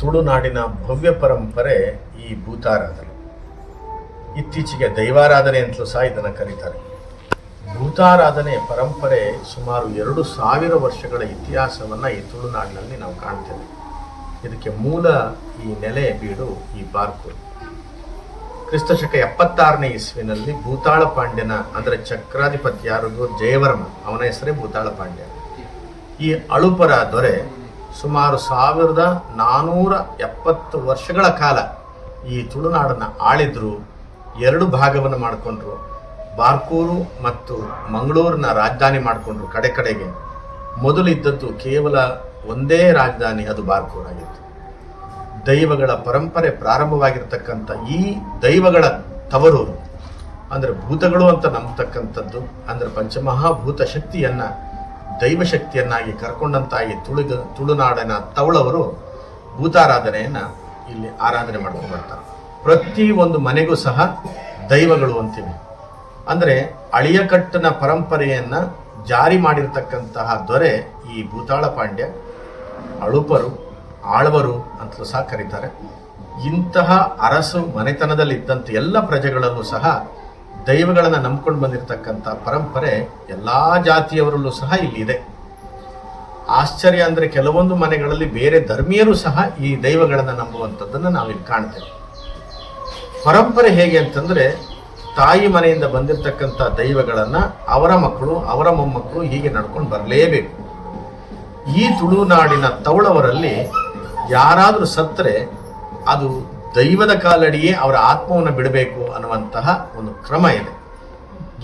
ತುಳುನಾಡಿನ ಭವ್ಯ ಪರಂಪರೆ ಈ ಭೂತಾರಾಧನೆ. ಇತ್ತೀಚೆಗೆ ದೈವಾರಾಧನೆ ಅಂತಲೂ ಸಹ ಇದನ್ನು ಕರೀತಾರೆ. ಭೂತಾರಾಧನೆ ಪರಂಪರೆ ಸುಮಾರು ಎರಡು ಸಾವಿರ ವರ್ಷಗಳ ಇತಿಹಾಸವನ್ನು ಈ ತುಳುನಾಡಿನಲ್ಲಿ ನಾವು ಕಾಣ್ತೇವೆ. ಇದಕ್ಕೆ ಮೂಲ ಈ ನೆಲೆ ಬೀಡು ಈ ಬಾರ್ಕು ಕ್ರಿಸ್ತ ಶಕ ಎಪ್ಪತ್ತಾರನೇ ಇಸ್ವಿನಲ್ಲಿ ಭೂತಾಳ ಪಾಂಡ್ಯನ, ಅಂದರೆ ಚಕ್ರಾಧಿಪತಿ ಯಾರದು? ಜಯವರ್ಮ. ಅವನ ಹೆಸರೇ ಭೂತಾಳ ಪಾಂಡ್ಯ. ಈ ಅಳುಪರ ದೊರೆ ಸುಮಾರು ಸಾವಿರದ ನಾನೂರ ಎಪ್ಪತ್ತು ವರ್ಷಗಳ ಕಾಲ ಈ ತುಳುನಾಡನ್ನು ಆಳಿದ್ರು, ಎರಡು ಭಾಗವನ್ನು ಮಾಡಿಕೊಂಡ್ರು. ಬಾರ್ಕೂರು ಮತ್ತು ಮಂಗಳೂರಿನ ರಾಜಧಾನಿ ಮಾಡಿಕೊಂಡ್ರು ಕಡೆ ಕಡೆಗೆ. ಮೊದಲಿದ್ದದ್ದು ಕೇವಲ ಒಂದೇ ರಾಜಧಾನಿ, ಅದು ಬಾರ್ಕೂರಾಗಿತ್ತು. ದೈವಗಳ ಪರಂಪರೆ ಪ್ರಾರಂಭವಾಗಿರ್ತಕ್ಕಂಥ ಈ ದೈವಗಳ ತವರು ಅಂದರೆ ಭೂತಗಳು ಅಂತ ನಂಬತಕ್ಕಂಥದ್ದು, ಅಂದರೆ ಪಂಚಮಹಾಭೂತ ಶಕ್ತಿಯನ್ನ ದೈವ ಕರ್ಕೊಂಡಂತಾಗಿ ತುಳುಗ ತುಳುನಾಡಿನ ತವಳವರು ಭೂತಾರಾಧನೆಯನ್ನು ಇಲ್ಲಿ ಆರಾಧನೆ ಮಾಡ್ಕೊಂಡು ಬರ್ತಾರೆ. ಪ್ರತಿ ಒಂದು ಮನೆಗೂ ಸಹ ದೈವಗಳು ಅಂತಿವೆ. ಅಂದರೆ ಅಳಿಯಕಟ್ಟನ ಪರಂಪರೆಯನ್ನು ಜಾರಿ ಮಾಡಿರ್ತಕ್ಕಂತಹ ದೊರೆ ಈ ಭೂತಾಳ ಪಾಂಡ್ಯ. ಅಳುಪರು, ಆಳ್ವರು ಅಂತಲೂ ಸಹ ಕರೀತಾರೆ. ಇಂತಹ ಅರಸು ಮನೆತನದಲ್ಲಿ ಇದ್ದಂಥ ಎಲ್ಲ ಪ್ರಜೆಗಳಲ್ಲೂ ಸಹ ದೈವಗಳನ್ನು ನಂಬ್ಕೊಂಡು ಬಂದಿರತಕ್ಕಂಥ ಪರಂಪರೆ ಎಲ್ಲ ಜಾತಿಯವರಲ್ಲೂ ಸಹ ಇಲ್ಲಿದೆ. ಆಶ್ಚರ್ಯ ಅಂದರೆ ಕೆಲವೊಂದು ಮನೆಗಳಲ್ಲಿ ಬೇರೆ ಧರ್ಮೀಯರು ಸಹ ಈ ದೈವಗಳನ್ನು ನಂಬುವಂಥದ್ದನ್ನು ನಾವಿಲ್ಲಿ ಕಾಣ್ತೇವೆ. ಪರಂಪರೆ ಹೇಗೆ ಅಂತಂದರೆ ತಾಯಿ ಮನೆಯಿಂದ ಬಂದಿರತಕ್ಕಂಥ ದೈವಗಳನ್ನು ಅವರ ಮಕ್ಕಳು, ಅವರ ಮೊಮ್ಮಕ್ಕಳು ಹೀಗೆ ನಡ್ಕೊಂಡು ಬರಲೇಬೇಕು. ಈ ತುಳುನಾಡಿನ ತವಳವರಲ್ಲಿ ಯಾರಾದರೂ ಸತ್ತರೆ ಅದು ದೈವದ ಕಾಲಡಿಯೇ ಅವರ ಆತ್ಮವನ್ನು ಬಿಡಬೇಕು ಅನ್ನುವಂತಹ ಒಂದು ಕ್ರಮ ಇದೆ.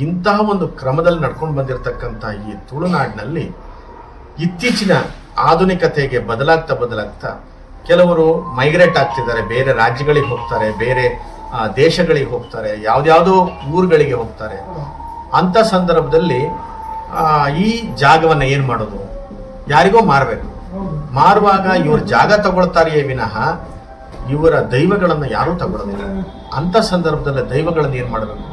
ಇಂತಹ ಒಂದು ಕ್ರಮದಲ್ಲಿ ನಡ್ಕೊಂಡು ಬಂದಿರತಕ್ಕಂಥ ಈ ತುಳುನಾಡಿನಲ್ಲಿ ಇತ್ತೀಚಿನ ಆಧುನಿಕತೆಗೆ ಬದಲಾಗ್ತಾ ಬದಲಾಗ್ತಾ ಕೆಲವರು ಮೈಗ್ರೇಟ್ ಆಗ್ತಿದ್ದಾರೆ, ಬೇರೆ ರಾಜ್ಯಗಳಿಗೆ ಹೋಗ್ತಾರೆ, ಬೇರೆ ದೇಶಗಳಿಗೆ ಹೋಗ್ತಾರೆ ಯಾವ್ದಾವುದೋ ಊರುಗಳಿಗೆ ಹೋಗ್ತಾರೆ. ಅಂಥ ಸಂದರ್ಭದಲ್ಲಿ ಈ ಜಾಗವನ್ನು ಏನು ಮಾಡೋದು? ಯಾರಿಗೋ ಮಾರಬೇಕು. ಮಾರುವಾಗ ಇವ್ರ ಜಾಗ ತಗೊಳ್ತಾರೆಯೇ ವಿನಃ ಇವರ ದೈವಗಳನ್ನು ಯಾರೂ ತಗೊಳ್ಳೋದಿಲ್ಲ ಅಂಥ ಸಂದರ್ಭದಲ್ಲಿ ದೈವಗಳನ್ನು ಏನು ಮಾಡಬೇಕು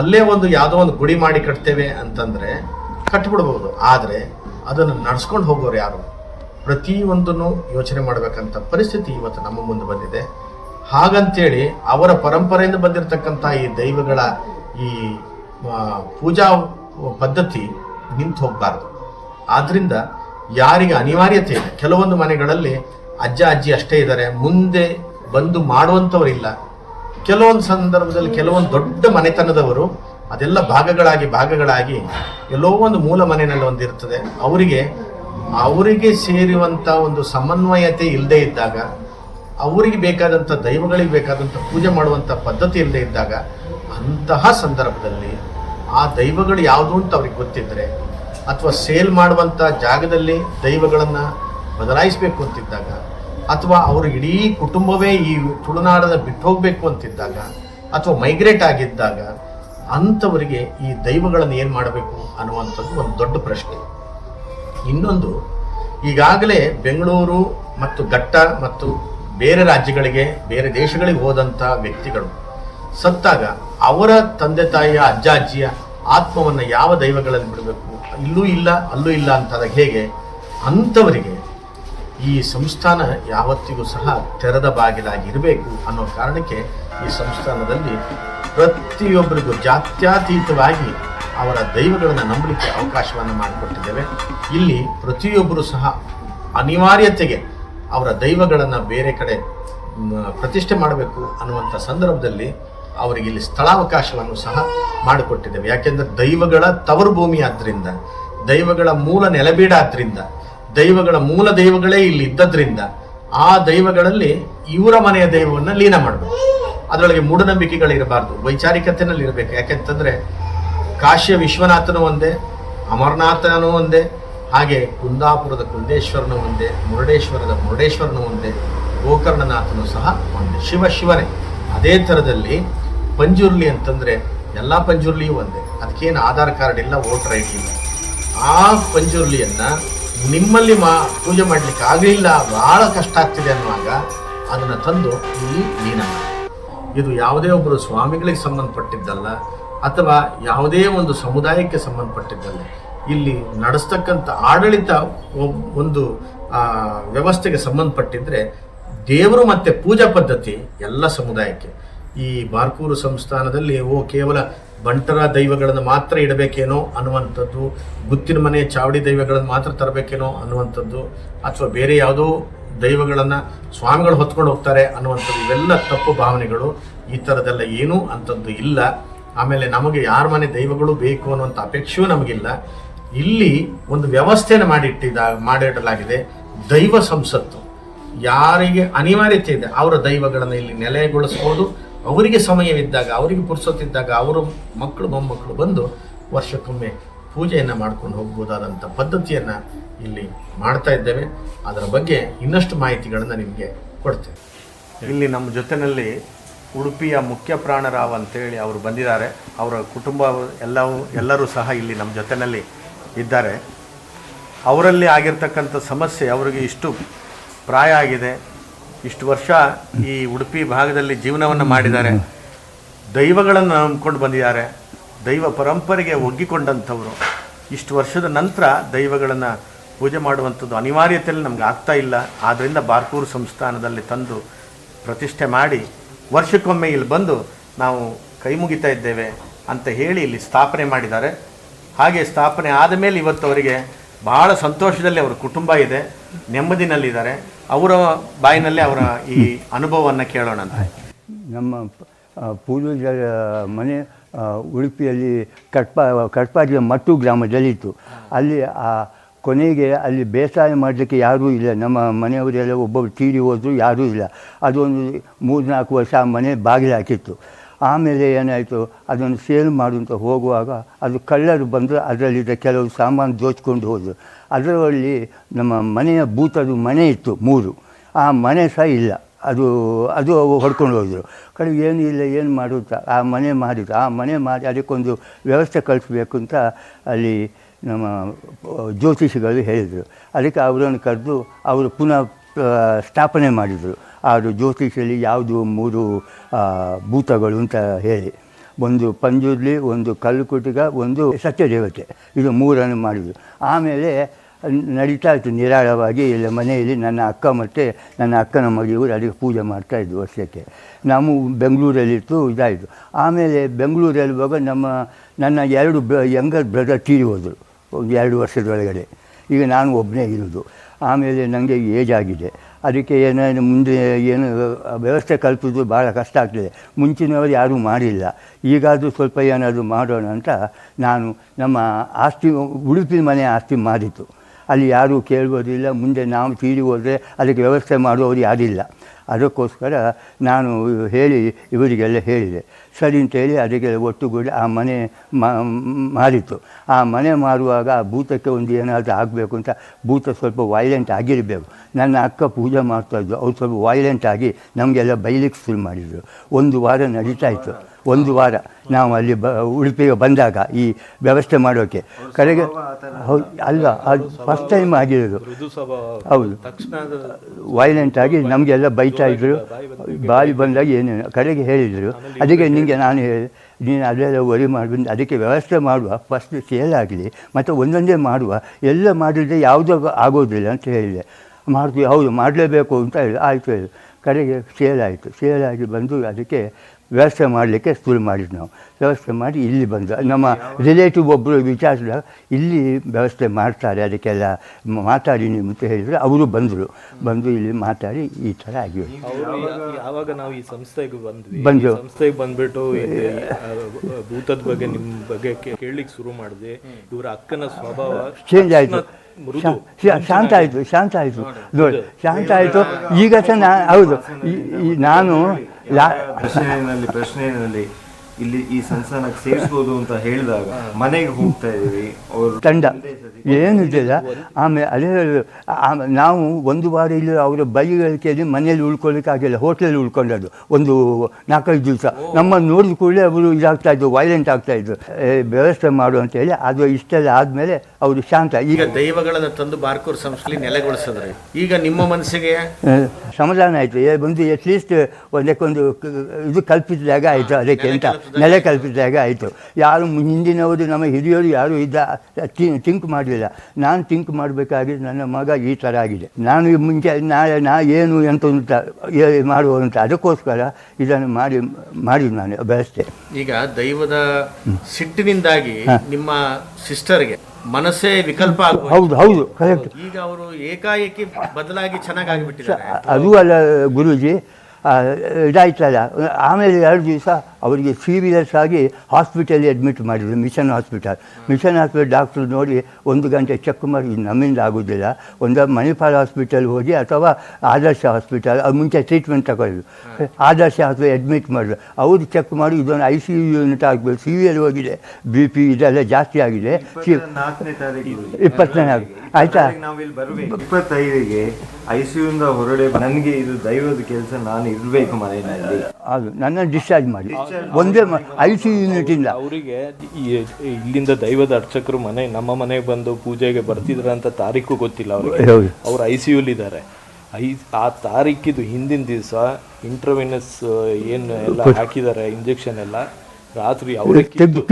ಅಲ್ಲೇ ಒಂದು ಯಾವುದೋ ಒಂದು ಗುಡಿ ಮಾಡಿ ಕಟ್ತೇವೆ ಅಂತಂದರೆ ಕಟ್ಬಿಡ್ಬೋದು. ಆದರೆ ಅದನ್ನು ನಡ್ಸ್ಕೊಂಡು ಹೋಗೋರು ಯಾರು? ಪ್ರತಿಯೊಂದನ್ನು ಯೋಚನೆ ಮಾಡಬೇಕಂತ ಪರಿಸ್ಥಿತಿ ಇವತ್ತು ನಮ್ಮ ಮುಂದೆ ಬಂದಿದೆ. ಹಾಗಂತೇಳಿ ಅವರ ಪರಂಪರೆಯಿಂದ ಬಂದಿರತಕ್ಕಂಥ ಈ ದೈವಗಳ ಈ ಪೂಜಾ ಪದ್ಧತಿ ನಿಂತು ಹೋಗಬಾರ್ದು. ಆದ್ದರಿಂದ ಯಾರಿಗೆ ಅನಿವಾರ್ಯತೆ ಇದೆ? ಕೆಲವೊಂದು ಮನೆಗಳಲ್ಲಿ ಅಜ್ಜ ಅಜ್ಜಿ ಅಷ್ಟೇ ಇದ್ದಾರೆ. ಮುಂದೆ ಬಂದು ಮಾಡುವಂಥವರಿಲ್ಲ ಕೆಲವೊಂದು ಸಂದರ್ಭದಲ್ಲಿ ಕೆಲವೊಂದು ದೊಡ್ಡ ಮನೆತನದವರು ಅದೆಲ್ಲ ಭಾಗಗಳಾಗಿ ಭಾಗಗಳಾಗಿ ಎಲ್ಲೋ ಒಂದು ಮೂಲ ಮನೆಯಲ್ಲಿ ಒಂದಿರ್ತದೆ ಅವರಿಗೆ ಅವರಿಗೆ ಸೇರುವಂಥ ಒಂದು ಸಮನ್ವಯತೆ ಇಲ್ಲದೆ ಇದ್ದಾಗ, ಅವರಿಗೆ ಬೇಕಾದಂಥ ದೈವಗಳಿಗೆ ಬೇಕಾದಂಥ ಪೂಜೆ ಮಾಡುವಂಥ ಪದ್ಧತಿ ಇಲ್ಲದೆ ಇದ್ದಾಗ, ಅಂತಹ ಸಂದರ್ಭದಲ್ಲಿ ಆ ದೈವಗಳು ಯಾವುದು ಅಂತ ಅವ್ರಿಗೆ ಗೊತ್ತಿದ್ದರೆ, ಅಥವಾ ಸೇಲ್ ಮಾಡುವಂಥ ಜಾಗದಲ್ಲಿ ದೈವಗಳನ್ನು ಬದಲಾಯಿಸಬೇಕು ಅಂತಿದ್ದಾಗ, ಅಥವಾ ಅವರು ಇಡೀ ಕುಟುಂಬವೇ ಈ ತುಳುನಾಡದ ಬಿಟ್ಟು ಹೋಗಬೇಕು ಅಂತಿದ್ದಾಗ, ಅಥವಾ ಮೈಗ್ರೇಟ್ ಆಗಿದ್ದಾಗ, ಅಂಥವರಿಗೆ ಈ ದೈವಗಳನ್ನು ಏನು ಮಾಡಬೇಕು ಅನ್ನುವಂಥದ್ದು ಒಂದು ದೊಡ್ಡ ಪ್ರಶ್ನೆ. ಇನ್ನೊಂದು, ಈಗಾಗಲೇ ಬೆಂಗಳೂರು ಮತ್ತು ಘಟ್ಟ ಮತ್ತು ಬೇರೆ ರಾಜ್ಯಗಳಿಗೆ, ಬೇರೆ ದೇಶಗಳಿಗೆ ಹೋದಂಥ ವ್ಯಕ್ತಿಗಳು, ಸತ್ತಾಗ ಅವರ ತಂದೆ ತಾಯಿಯ, ಅಜ್ಜ, ಅಜ್ಜಿಯ ಆತ್ಮವನ್ನು ಯಾವ ದೈವಗಳಲ್ಲಿ ಬಿಡಬೇಕು? ಇಲ್ಲೂ ಇಲ್ಲ, ಅಲ್ಲೂ ಇಲ್ಲ ಅಂತಾದಾಗ ಹೇಗೆ? ಅಂಥವರಿಗೆ ಈ ಸಂಸ್ಥಾನ ಯಾವತ್ತಿಗೂ ಸಹ ತೆರೆದ ಬಾಗಿಲಾಗಿರಬೇಕು ಅನ್ನೋ ಕಾರಣಕ್ಕೆ ಈ ಸಂಸ್ಥಾನದಲ್ಲಿ ಪ್ರತಿಯೊಬ್ಬರಿಗೂ ಜಾತ್ಯತೀತವಾಗಿ ಅವರ ದೈವಗಳನ್ನು ನಂಬಲಿಕ್ಕೆ ಅವಕಾಶವನ್ನು ಮಾಡಿಕೊಟ್ಟಿದ್ದೇವೆ. ಇಲ್ಲಿ ಪ್ರತಿಯೊಬ್ಬರು ಸಹ ಅನಿವಾರ್ಯತೆಗೆ ಅವರ ದೈವಗಳನ್ನು ಬೇರೆ ಕಡೆ ಪ್ರತಿಷ್ಠೆ ಮಾಡಬೇಕು ಅನ್ನುವಂಥ ಸಂದರ್ಭದಲ್ಲಿ ಅವರಿಗೆ ಇಲ್ಲಿ ಸ್ಥಳಾವಕಾಶವನ್ನು ಸಹ ಮಾಡಿಕೊಟ್ಟಿದ್ದೇವೆ. ಯಾಕೆಂದರೆ ದೈವಗಳ ತವರು ಭೂಮಿ ಆದ್ದರಿಂದ ದೈವಗಳ ಮೂಲ ನೆಲಬೀಡ ಆದ್ರಿಂದ ದೈವಗಳ ಮೂಲ ದೈವಗಳೇ ಇಲ್ಲಿ ಇದ್ದದ್ರಿಂದ ಆ ದೈವಗಳಲ್ಲಿ ಇವರ ಮನೆಯ ದೈವವನ್ನು ಲೀನ ಮಾಡಬೇಕು. ಅದರೊಳಗೆ ಮೂಢನಂಬಿಕೆಗಳಿರಬಾರ್ದು. ವೈಚಾರಿಕತೆನಲ್ಲಿ ಇರಬೇಕು. ಯಾಕೆಂತಂದ್ರೆ ಕಾಶಿಯ ವಿಶ್ವನಾಥನು ಒಂದೇ, ಅಮರನಾಥನೂ ಒಂದೇ, ಹಾಗೆ ಕುಂದಾಪುರದ ಕುಂದೇಶ್ವರನು ಒಂದೇ, ಮುರುಡೇಶ್ವರದ ಮುರುಡೇಶ್ವರನು ಒಂದೇ, ಗೋಕರ್ಣನಾಥನು ಸಹ ಒಂದೇ, ಶಿವ ಶಿವನೇ. ಅದೇ ಥರದಲ್ಲಿ ಪಂಜುರ್ಲಿ ಅಂತಂದ್ರೆ ಎಲ್ಲ ಪಂಜುರ್ಲಿಯೂ ಒಂದೇ. ಅದಕ್ಕೇನು ಆಧಾರ್ ಕಾರ್ಡ್ ಇಲ್ಲ, ವೋಟರ್ ಐ ಇಲ್ಲ. ಆ ಪಂಜುರ್ಲಿಯನ್ನ ನಿಮ್ಮಲ್ಲಿ ಮಾ ಪೂಜೆ ಮಾಡಲಿಕ್ಕೆ ಆಗಲಿಲ್ಲ ಬಹಳ ಕಷ್ಟ ಆಗ್ತಿದೆ ಅನ್ನುವಾಗ ಅದನ್ನು ತಂದು ಇಲ್ಲಿ ಲೀನ ಇದು ಯಾವುದೇ ಒಬ್ಬರು ಸ್ವಾಮಿಗಳಿಗೆ ಸಂಬಂಧಪಟ್ಟಿದ್ದಲ್ಲ, ಅಥವಾ ಯಾವುದೇ ಒಂದು ಸಮುದಾಯಕ್ಕೆ ಸಂಬಂಧಪಟ್ಟಿದ್ದಲ್ಲ, ಇಲ್ಲಿ ನಡೆಸ್ತಕ್ಕಂಥ ಆಡಳಿತ ಒಂದು ವ್ಯವಸ್ಥೆಗೆ ಸಂಬಂಧಪಟ್ಟಿದ್ರೆ ದೇವರು ಮತ್ತೆ ಪೂಜಾ ಪದ್ಧತಿ ಎಲ್ಲ ಸಮುದಾಯಕ್ಕೆ. ಈ ಬಾರ್ಕೂರು ಸಂಸ್ಥಾನದಲ್ಲಿ ಓ, ಕೇವಲ ಬಂಟರ ದೈವಗಳನ್ನು ಮಾತ್ರ ಇಡಬೇಕೇನೋ ಅನ್ನುವಂಥದ್ದು, ಗುತ್ತಿನ ಮನೆ ಚಾವಡಿ ದೈವಗಳನ್ನು ಮಾತ್ರ ತರಬೇಕೇನೋ ಅನ್ನುವಂಥದ್ದು, ಅಥವಾ ಬೇರೆ ಯಾವುದೋ ದೈವಗಳನ್ನು ಸ್ವಾಮಿಗಳು ಹೊತ್ಕೊಂಡು ಹೋಗ್ತಾರೆ ಅನ್ನುವಂಥದ್ದು, ಇವೆಲ್ಲ ತಪ್ಪು ಭಾವನೆಗಳು. ಈ ಥರದೆಲ್ಲ ಏನೂ ಅಂಥದ್ದು ಇಲ್ಲ. ಆಮೇಲೆ ನಮಗೆ ಯಾರ ಮನೆ ದೈವಗಳು ಬೇಕು ಅನ್ನುವಂಥ ಅಪೇಕ್ಷೆಯೂ ನಮಗಿಲ್ಲ. ಇಲ್ಲಿ ಒಂದು ವ್ಯವಸ್ಥೆಯನ್ನು ಮಾಡಿಟ್ಟಿದ, ಮಾಡಿಡಲಾಗಿದೆ ದೈವ ಸಂಸತ್ತು. ಯಾರಿಗೆ ಅನಿವಾರ್ಯತೆ ಇದೆ, ಅವರ ದೈವಗಳನ್ನು ಇಲ್ಲಿ ನೆಲೆಗೊಳಿಸ್ಬೋದು ಅವರಿಗೆ ಸಮಯವಿದ್ದಾಗ, ಅವರಿಗೆ ಪುರ್ಸೊತ್ತಿದ್ದಾಗ ಅವರ ಮಕ್ಕಳು, ಮೊಮ್ಮಕ್ಕಳು ಬಂದು ವರ್ಷಕ್ಕೊಮ್ಮೆ ಪೂಜೆಯನ್ನು ಮಾಡ್ಕೊಂಡು ಹೋಗ್ಬೋದಾದಂಥ ಪದ್ಧತಿಯನ್ನು ಇಲ್ಲಿ ಮಾಡ್ತಾ ಇದ್ದೇವೆ. ಅದರ ಬಗ್ಗೆ ಇನ್ನಷ್ಟು ಮಾಹಿತಿಗಳನ್ನು ನಿಮಗೆ ಕೊಡ್ತೇವೆ ಇಲ್ಲಿ ನಮ್ಮ ಜೊತೆಯಲ್ಲಿ ಉಡುಪಿಯ ಮುಖ್ಯ ಪ್ರಾಣರಾವ್ ಅಂತೇಳಿ ಅವರು ಬಂದಿದ್ದಾರೆ. ಅವರ ಕುಟುಂಬ ಎಲ್ಲವೂ, ಎಲ್ಲರೂ ಸಹ ಇಲ್ಲಿ ನಮ್ಮ ಜೊತೆಯಲ್ಲಿ ಇದ್ದಾರೆ. ಅವರಲ್ಲಿ ಆಗಿರ್ತಕ್ಕಂಥ ಸಮಸ್ಯೆ, ಅವರಿಗೆ ಇಷ್ಟು ಪ್ರಾಯ ಆಗಿದೆ. ಇಷ್ಟು ವರ್ಷ ಈ ಉಡುಪಿ ಭಾಗದಲ್ಲಿ ಜೀವನವನ್ನು ಮಾಡಿದ್ದಾರೆ. ದೈವಗಳನ್ನು ನಂಬ್ಕೊಂಡು ಬಂದಿದ್ದಾರೆ. ದೈವ ಪರಂಪರೆಗೆ ಒಗ್ಗಿಕೊಂಡಂಥವರು. ಇಷ್ಟು ವರ್ಷದ ನಂತರ ದೈವಗಳನ್ನು ಪೂಜೆ ಮಾಡುವಂಥದ್ದು ಅನಿವಾರ್ಯತೆಯಲ್ಲಿ ನಮ್ಗೆ ಆಗ್ತಾ ಇಲ್ಲ. ಆದ್ದರಿಂದ ಬಾರ್ಕೂರು ಸಂಸ್ಥಾನದಲ್ಲಿ ತಂದು ಪ್ರತಿಷ್ಠೆ ಮಾಡಿ ವರ್ಷಕ್ಕೊಮ್ಮೆ ಇಲ್ಲಿ ಬಂದು ನಾವು ಕೈ ಮುಗಿತಾ ಇದ್ದೇವೆ ಅಂತ ಹೇಳಿ ಇಲ್ಲಿ ಸ್ಥಾಪನೆ ಮಾಡಿದ್ದಾರೆ. ಹಾಗೆ ಸ್ಥಾಪನೆ ಆದ ಮೇಲೆ ಇವತ್ತು ಅವರಿಗೆ ಬಹಳ ಸಂತೋಷದಲ್ಲಿ ಅವರ ಕುಟುಂಬ ಇದೆ. ನೆಮ್ಮದಿನಲ್ಲಿದ್ದಾರೆ. ಅವರ ಬಾಯಿನಲ್ಲೇ ಅವರ ಈ ಅನುಭವವನ್ನು ಕೇಳೋಣ ಅಂತ. ನಮ್ಮ ಪೂರ್ವಜ ಪೂರ್ವಜರ ಮನೆ ಉಡುಪಿಯಲ್ಲಿ ಕಟ್ಪ ಕಟ್ಪಾಡಿಯ ಮಟ್ಟು ಗ್ರಾಮದಲ್ಲಿತ್ತು. ಅಲ್ಲಿ ಆ ಕೊನೆಗೆ ಅಲ್ಲಿ ಬೇಸಾಯ ಮಾಡಲಿಕ್ಕೆ ಯಾರೂ ಇಲ್ಲ. ನಮ್ಮ ಮನೆಯವರೆಲ್ಲ ಒಬ್ಬೊಬ್ರು ತೀರಿ ಹೋದರು ಯಾರೂ ಇಲ್ಲ. ಅದೊಂದು ಮೂರು ನಾಲ್ಕು ವರ್ಷ ಆ ಮನೆ ಬಾಗಿಲು ಹಾಕಿತ್ತು. ಆಮೇಲೆ ಏನಾಯಿತು ಅದನ್ನು ಸೇಲ್ ಮಾಡುವಂತ ಹೋಗುವಾಗ ಅದು ಕಳ್ಳರು ಬಂದು ಅದರಲ್ಲಿದ್ದ ಕೆಲವು ಸಾಮಾನು ದೋಚ್ಕೊಂಡು ಹೋದರು. ಅದರಲ್ಲಿ ನಮ್ಮ ಮನೆಯ ಭೂತದು ಮನೆ ಇತ್ತು, ಮೂರು. ಆ ಮನೆ ಸಹ ಇಲ್ಲ. ಅದು ಅದು ಹೊಡ್ಕೊಂಡು ಹೋದರು. ಕಡೆ ಏನು ಇಲ್ಲ, ಏನು ಮಾಡುತ್ತ? ಆ ಮನೆ ಮಾಡಿದ್ರು ಆ ಮನೆ ಮಾಡಿ ಅದಕ್ಕೊಂದು ವ್ಯವಸ್ಥೆ ಕಳಿಸ್ಬೇಕು ಅಂತ ಅಲ್ಲಿ ನಮ್ಮ ಜ್ಯೋತಿಷಿಗಳು ಹೇಳಿದರು. ಅದಕ್ಕೆ ಅವರನ್ನು ಕರೆದು ಅವರು ಪುನಃ ಸ್ಥಾಪನೆ ಮಾಡಿದರು. ಅವರು ಜ್ಯೋತಿಷಲ್ಲಿ ಯಾವುದು ಮೂರು ಭೂತಗಳು ಅಂತ ಹೇಳಿ. ಒಂದು ಪಂಜುರ್ಲಿ ಒಂದು ಕಲ್ಲುಕುಟಿಗ ಒಂದು ಸತ್ಯದೇವತೆ. ಇದು ಮೂರನ್ನು ಮಾಡಿದರು. ಆಮೇಲೆ ನಡೀತಾ ಇತ್ತು ನಿರಾಳವಾಗಿ, ಇಲ್ಲ ಮನೆಯಲ್ಲಿ ನನ್ನ ಅಕ್ಕ ಮತ್ತು ನನ್ನ ಅಕ್ಕನ ಮಗಿಯವರು ಅದಕ್ಕೆ ಪೂಜೆ ಮಾಡ್ತಾಯಿದ್ವಿ ವರ್ಷಕ್ಕೆ. ನಾವು ಬೆಂಗಳೂರಲ್ಲಿತ್ತು, ಇದಾಯಿತು. ಆಮೇಲೆ ಬೆಂಗಳೂರಲ್ಲಿರುವಾಗ ನಮ್ಮ, ನನ್ನ ಎರಡು ಬ್ರ ಯಂಗರ್ ಬ್ರದರ್ ತೀರಿ ಹೋದರು, ಒಂದು ಎರಡು ವರ್ಷದೊಳಗಡೆ. ಈಗ ನಾನು ಒಬ್ಬನೇ ಇರೋದು. ಆಮೇಲೆ ನನಗೆ ಏಜ್ ಆಗಿದೆ. ಅದಕ್ಕೆ ಏನೇನು ಮುಂದೆ ಏನು ವ್ಯವಸ್ಥೆ ಕಲ್ಪಿಸೋದು ಭಾಳ ಕಷ್ಟ ಆಗ್ತದೆ. ಮುಂಚಿನವರು ಯಾರೂ ಮಾಡಿಲ್ಲ. ಈಗಾದರೂ ಸ್ವಲ್ಪ ಏನಾದರೂ ಮಾಡೋಣ ಅಂತ ನಾನು ನಮ್ಮ ಆಸ್ತಿ, ಉಡುಪಿ ಮನೆ ಆಸ್ತಿ ಮಾಡಿತ್ತು ಅಲ್ಲಿ ಯಾರೂ ಕೇಳ್ಬೋದಿಲ್ಲ. ಮುಂದೆ ನಾವು ತೀರಿ ಹೋದರೆ ಅದಕ್ಕೆ ವ್ಯವಸ್ಥೆ ಮಾಡುವವರು ಯಾರಿಲ್ಲ. ಅದಕ್ಕೋಸ್ಕರ ನಾನು ಹೇಳಿ, ಇವರಿಗೆಲ್ಲ ಹೇಳಿದೆ. ಸರಿ ಅಂತೇಳಿ ಅದಕ್ಕೆ ಒಟ್ಟುಗೂಡಿ ಆ ಮನೆ ಮಾ- ಮಾರಿತು ಆ ಮನೆ ಮಾರುವಾಗ ಆ ಭೂತಕ್ಕೆ ಒಂದು ಏನಾದರೂ ಆಗಬೇಕು ಅಂತ ಭೂತ ಸ್ವಲ್ಪ ವೈಲೆಂಟ್ ಆಗಿರಬೇಕು. ನನ್ನ ಅಕ್ಕ ಪೂಜೆ ಮಾಡ್ತಾಯಿದ್ರು ಅವ್ರು ಸ್ವಲ್ಪ ವೈಲೆಂಟ್ ಆಗಿ ನಮಗೆಲ್ಲ ಬೈಲಿಕ್ಕೆ ಶುರು ಮಾಡಿದರು. ಒಂದು ವಾರ ನಡೀತಾ ಇತ್ತು. ಒಂದು ವಾರ ನಾವು ಅಲ್ಲಿ ಬ ಉಡುಪಿಗೆ ಬಂದಾಗ ಈ ವ್ಯವಸ್ಥೆ ಮಾಡೋಕ್ಕೆ ಕಡೆಗೆ ಹೌದು ಅಲ್ಲ ಅದು ಫಸ್ಟ್ ಟೈಮ್ ಆಗಿರೋದು. ಹೌದು. ವೈಲೆಂಟ್ ಆಗಿ ನಮಗೆಲ್ಲ ಬೈತಾ ಇದ್ರು. ಬಾಯಿ ಬಂದಾಗ ಏನೇನು ಕಡೆಗೆ ಹೇಳಿದರು. ಅದಕ್ಕೆ ನಿಮಗೆ ನಾನು ಹೇಳಿ ನೀನು ಅದೆಲ್ಲ ವರಿ ಮಾಡ್ಬಂದು ಅದಕ್ಕೆ ವ್ಯವಸ್ಥೆ ಮಾಡುವ ಫಸ್ಟ್ ಸೇಲ್ ಆಗಲಿ ಮತ್ತು ಒಂದೊಂದೇ ಮಾಡುವ ಎಲ್ಲ ಮಾಡಿದರೆ ಯಾವುದೂ ಆಗೋದಿಲ್ಲ ಅಂತ ಹೇಳಿದೆ. ಮಾಡ್ತೀವಿ ಹೌದು ಮಾಡಲೇಬೇಕು ಅಂತ ಹೇಳಿ ಆಯಿತು ಹೇಳಿ. ಕಡೆಗೆ ಸೇಲ್ ಆಯಿತು. ಸೇಲ್ ಆಗಿ ಬಂದು ಅದಕ್ಕೆ ವ್ಯವಸ್ಥೆ ಮಾಡಲಿಕ್ಕೆ ಶುರು ಮಾಡಿದ್ದು ನಾವು. ವ್ಯವಸ್ಥೆ ಮಾಡಿ ಇಲ್ಲಿ ಬಂದು ನಮ್ಮ ರಿಲೇಟಿವ್ ಒಬ್ಬರು ವಿಚಾರಿಸಿದಾಗ ಇಲ್ಲಿ ವ್ಯವಸ್ಥೆ ಮಾಡ್ತಾರೆ ಅದಕ್ಕೆಲ್ಲ ಮಾತಾಡಿ ನೀವು ಅಂತ ಹೇಳಿದರೆ ಅವರು ಬಂದರು. ಬಂದು ಇಲ್ಲಿ ಮಾತಾಡಿ ಈ ಥರ ಆಗಿವೆ ಯಾವಾಗ ನಾವು ಈ ಸಂಸ್ಥೆಗೆ ಬಂದ್ವಿ? ಬಂದು. ಸಂಸ್ಥೆಗೆ ಬಂದ್ಬಿಟ್ಟು ಭೂತದ ಬಗ್ಗೆ ನಿಮ್ಮ ಬಗ್ಗೆ ಕೇಳಲಿಕ್ಕೆ ಶುರು ಮಾಡಿದೆ. ಇವರ ಅಕ್ಕನ ಸ್ವಭಾವ ಚೇಂಜ್ ಆಯಿತು. ಶಾಂತ ಆಯಿತು ಶಾಂತ ಆಯಿತು. ನೋಡಿ ಶಾಂತ ಆಯಿತು. ಈಗ ಸಹ ನಾ ಹೌದು. ನಾನು ಪ್ರಶ್ನೆ ಪ್ರಶ್ನೆಯಲ್ಲಿ ಇಲ್ಲಿ ಈ ಸಂಸ್ಥಾನಕ್ಕೆ ಸೇರಿಸ್ಬೋದು ಅಂತ ಹೇಳಿದಾಗ ಮನೆಗೆ ಹೋಗ್ತಾ ಇದೀವಿ ಅವರು ತಂಡ. ಏನು ಇದ್ದಿಲ್ಲ ಆಮೇಲೆ ಅದೇ ನಾವು ಒಂದು ವಾರ ಇಲ್ಲಿ ಅವರ ಬೈಗಳಿಕೆಯಲ್ಲಿ ಮನೆಯಲ್ಲಿ ಉಳ್ಕೊಳ್ಳಿಕ್ಕಾಗಿಲ್ಲ ಹೋಟ್ಲಲ್ಲಿ ಉಳ್ಕೊಂಡದ್ದು ಒಂದು ನಾಲ್ಕೈದು ದಿವಸ. ನಮ್ಮನ್ನು ನೋಡಿದ ಕೂಡಲೇ ಅವರು ಇದಾಗ್ತಾ ಇದ್ರು ವೈಲೆಂಟ್ ಆಗ್ತಾ ಇದ್ರು. ಏ, ವ್ಯವಸ್ಥೆ ಮಾಡು ಅಂತ ಹೇಳಿ ಅದು ಇಷ್ಟೆಲ್ಲ ಆದಮೇಲೆ ಅವರು ಶಾಂತ. ಈಗ ದೈವಗಳನ್ನು ತಂದು ಬಾರ್ಕೂರ್ ಸಂಸ್ಥೆಯಲ್ಲಿ ನೆಲೆಗೊಳಿಸಿದ್ರೆ. ಈಗ ನಿಮ್ಮ ಮನಸ್ಸಿಗೆ? ಸಮಾಧಾನ ಆಯಿತು. ಬಂದು ಅಟ್ಲೀಸ್ಟ್ ಒಂದಕ್ಕೊಂದು ಇದು ಕಲ್ಪಿಸಿದಾಗ ಆಯಿತು ಅದಕ್ಕೆ ಅಂತ. ನೆಲೆ ಕಲ್ಪಿಸಿದಾಗೆ ಆಯಿತು. ಯಾರು ಹಿಂದಿನವರು ನಮ್ಮ ಹಿರಿಯರು ಯಾರು ಇದ್ದ ಥಿಂಕ್ ಮಾಡಲಿಲ್ಲ ನಾನು ಥಿಂಕ್ ಮಾಡಬೇಕಾಗಿದ್ದು ನನ್ನ ಮಗ ಈ ಥರ ಆಗಿದೆ. ನಾನು ಮುಂಚೆ ನಾಳೆ ನಾ ಏನು ಎಂತ ಅಂತ ಏ- ಮಾಡುವ ಅಂತ ಅದಕ್ಕೋಸ್ಕರ ಇದನ್ನು ಮಾಡಿ ಮಾಡಿ ನಾನು ಬಯಸ್ತೆ ಈಗ ದೈವದ ಸಿಟ್ಟಿನಿಂದಾಗಿ ನಿಮ್ಮ ಸಿಸ್ಟರ್ಗೆ ಮನಸ್ಸೇ ವಿಕಲ್ಪ. ಹೌದು ಹೌದು ಕರೆಕ್ಟ್ ಈಗ ಅವರು ಏಕಾಏಕಿ ಬದಲಾಗಿ ಚೆನ್ನಾಗಿಬಿಟ್ಟಿದ್ದಾರೆ ಅದು ಅಲ್ಲ ಗುರೂಜಿ ಇದಾಯ್ತಲ್ಲ. ಆಮೇಲೆ ಎರಡು ದಿವಸ ಅವರಿಗೆ ಸೀರಿಯಸ್ ಆಗಿ ಹಾಸ್ಪಿಟಲ್ ಅಡ್ಮಿಟ್ ಮಾಡಿದ್ರು mission hospital. Mission hospital doctor ನೋಡಿ ಒಂದು ಗಂಟೆ ಚೆಕ್ ಮಾಡಿ ನಮ್ಮಿಂದ ಆಗೋದಿಲ್ಲ. ಒಂದು ಮಣಿಪಾಲ್ ಹಾಸ್ಪಿಟಲ್ ಹೋಗಿ ಅಥವಾ ಆದರ್ಶ ಹಾಸ್ಪಿಟಲ್ ಮುಂಚೆ ಟ್ರೀಟ್ಮೆಂಟ್ ತಗೊಳ್ಳಿದ್ರು ಆದರ್ಶ ಹಾಸ್ಪಿಟಲ್ ಅಡ್ಮಿಟ್ ಮಾಡಿದ್ರು. ಅವರು ಚೆಕ್ ಮಾಡಿ ಇದೊಂದು ಐ ಸಿ ಯು ಯೂನಿಟ್ ಆಗಬೇಕು. ಸಿ ವಿಯಲ್ಲಿ ಹೋಗಿದೆ. ಬಿ ಪಿ ಇದೆಲ್ಲ ಜಾಸ್ತಿ ಆಗಿದೆ. ಇಪ್ಪತ್ತನೇ ಆಯ್ತಾ? ಇಪ್ಪತ್ತೈದಿಗೆ ಐ ಸಿ ಐಸಿಯುಂದ ಹೊರಡೆ ನನಗೆ ಇದು ದೈವದ ಕೆಲಸ ನಾನು ಇರ್ಬೇಕು ಮನೆಯಲ್ಲಿ ಅದು ನನ್ನ ಡಿಸ್ಚಾರ್ಜ್ ಮಾಡಿ. ಒಂದೇ ಐ ಸಿ ಯೂನಿಟಿಂದ ಅವರಿಗೆ ಇಲ್ಲಿಂದ ದೈವದ ಅರ್ಚಕರು ಮನೆ ನಮ್ಮ ಮನೆಗೆ ಬಂದು ಪೂಜೆಗೆ ಬರ್ತಿದ್ರ ಅಂತ ತಾರೀಕು ಗೊತ್ತಿಲ್ಲ ಅವ್ರಿಗೆ. ಅವ್ರು ಐ ಸಿ ಇದ್ದಾರೆ ಐ ಆ ತಾರೀಕಿದು ಹಿಂದಿನ ದಿವಸ ಇಂಟ್ರವಿನಸ್ ಏನು ಎಲ್ಲ ಹಾಕಿದ್ದಾರೆ ಇಂಜೆಕ್ಷನ್ ಎಲ್ಲ ರಾತ್ರಿ ಅವರಿಗೆ ಕಿತ್ತು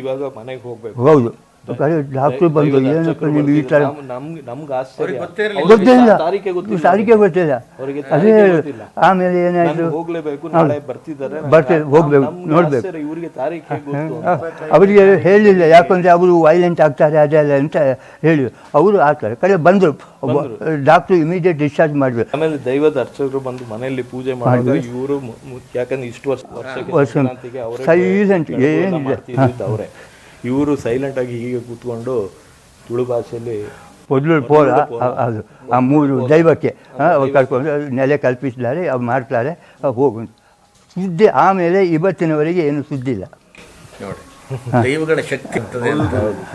ಇವಾಗ ಮನೆಗೆ ಹೋಗ್ಬೇಕು. ಹೌದು. ಡಾಕ್ಟ್ರು ಬಂದು ಏನಪ್ಪ ನೀವು ಈ ಥರ ಗೊತ್ತಿಲ್ಲ. ತಾರೀಕೆ ಗೊತ್ತಿಲ್ಲ. ಅದೇ ಆಮೇಲೆ ಏನಾಯ್ತು? ನಾನು ಹೋಗ್ಲೇಬೇಕು ನಾಳೆ ಬರ್ತಿದ್ದಾರೆ. ಹೋಗ್ಬೇಕು, ನೋಡ್ಬೇಕು. ಅವರಿಗೆ ಹೇಳಿಲ್ಲ ಯಾಕಂದ್ರೆ ಅವರು ವೈಲೆಂಟ್ ಆಗ್ತಾರೆ ಅದೆಲ್ಲ ಅಂತ ಹೇಳಿ. ಅವರು ಆಗ್ತಾರೆ ಕಡೆ ಬಂದರು. ಡಾಕ್ಟ್ರು ಇಮಿಡಿಯೇಟ್ ಡಿಸ್ಚಾರ್ಜ್ ಮಾಡ್ಬೇಕು ಆಮೇಲೆ ದೈವದ ಅರ್ಚಕರು ಬಂದು ಮನೆಯಲ್ಲಿ ಪೂಜೆ ಮಾಡಿದ್ರು. ಇವರು ಯಾಕಂದ್ರೆ ಇಷ್ಟು ವರ್ಷ ವರ್ಷಕ್ಕೆ ವರ್ಷ ಸೈಲೆಂಟ್ ಏನಿದೆ. ಅವರೇ. ಇವರು ಸೈಲೆಂಟ್ ಆಗಿ ಹೀಗೆ ಕೂತ್ಕೊಂಡು ತುಳು ಭಾಷೆಯಲ್ಲಿ ಮೊದಲು ಪೋಲ ಅದು ಆ ಮೂರು ದೈವಕ್ಕೆ ಕರ್ಕೊಂಡು ನೆಲೆ ಕಲ್ಪಿಸಿದ್ದಾರೆ ಅವ್ರು ಮಾಡ್ತಾರೆ ಅವ್ರು ಹೋಗು ಸುದ್ದಿ ಆಮೇಲೆ ಇವತ್ತಿನವರೆಗೆ ಏನು ಸುದ್ದಿ ಇಲ್ಲ. ನೋಡಿ ದೈವಗಳ ಶಕ್ತಿ ಇರ್ತದೆ ಅಂತ.